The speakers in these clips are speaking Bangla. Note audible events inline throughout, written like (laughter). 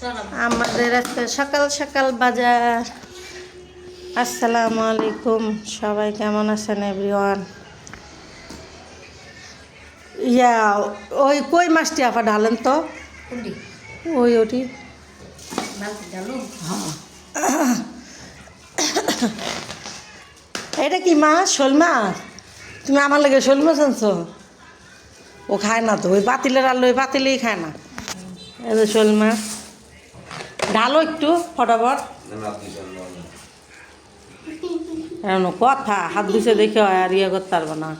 আমাদের আজকে সকাল সকাল বাজার। আসসালামু আলাইকুম সবাই কেমন আছেন এভরিওয়ান? ইয়া ওই কই মাছটি আপা ঢালেন তো? ওই ওটি। এটা কি মাছ শোল মাছ? তুমি আমার লাগে শোল মাছ আনছো? ও খায় না তো ওই পাতিলের আলু ওই পাতিলেই খায় না। এই যে শোল মাছ। ঢালো একটু ফটাফট। এমন কথা হাত ধুছে দেখে হয় আর ইয়ে করতে পারব না।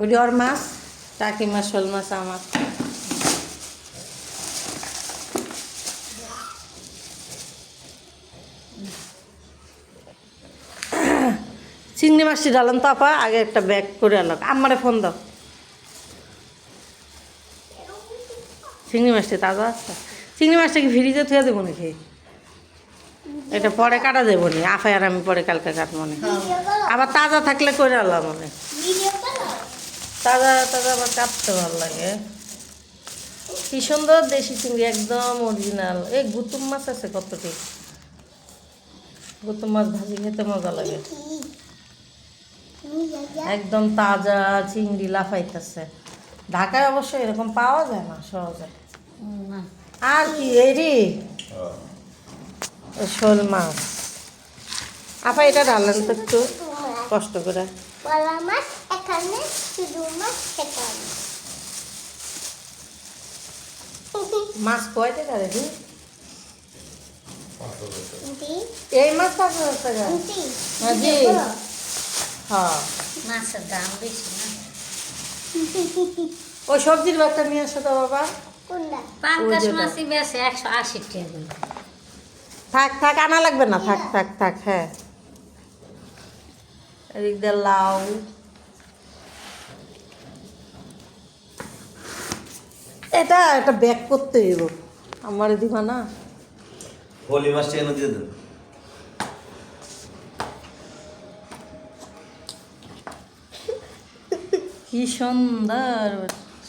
ওইটি ওর মাছ টাকি মাছ শোল মাছ আমার। চিংড়ি মাছটি ডালাম তো আপা, আগে একটা ব্যাগ করে আলো আমারে ফোন দাও। চিংড়ি মাছটি তাজা আছে। চিংড়ি মাছটা কি ফ্রিজে থুয়ে দেবো নাকি? এটা পরে কাটা দেবো নি। আফাই আর আমি পরে কালকে কাটবো নি। আবার তাজা থাকলে করে আলাম মানে তাজা তাজা আবার কাটতে ভালো লাগে। কি সুন্দর দেশি চিংড়ি, একদম অরিজিনাল এই গুতুম মাছ আছে কতটি গুতুম মাছ ভাজি খেতে মজা লাগে। একদম তাজা চিংড়ি লাফাইতেছে। ঢাকায় অবশ্য এরকম পাওয়া যায় না সহজে। আর কি এরি? শোল মাছ। আপা এটা ঢালেন তো একটু কষ্ট করে। মাছ কয়টা করে দি? এই মাছ পাঁচ হাজার টাকা। হ্যাঁ জি হ্যাঁ। মাছের দাম বেশি না। (laughs) ওই সবজির নিয়ে আসো তো বাবা। পাঙ্কাশ। মাছই বেশি একশো আশি টাকা। থাক থাক আনা লাগবে না। থাক থাক থাক হ্যাঁ। এদিক দিয়ে লাউ। এটা একটা ব্যাগ করতে হইব। আমার দিবা না। হোলি মাছটা এনে দিয়ে দেন। কি সুন্দর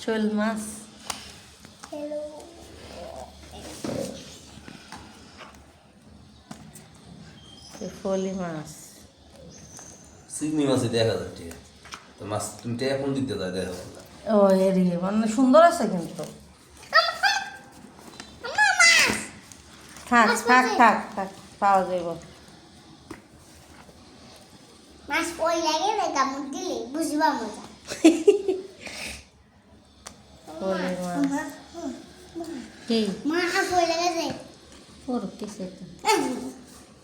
শোল মাছ। ফলি মাছ। চিংড়ি মাছই দেখা যায় ঠিক তো মাছ তুমি কোন দিতে যায় দেখা ও এরি মানে সুন্দর আছে কিন্তু। থাক থাক থাক থাক পাওয়া যাইব। মাছ ওই লাগে না কামড় দিলে বুঝবা মজা। ফলি মাছ কি মাছ ওই লাগে যায় ওর কিসে তো এই,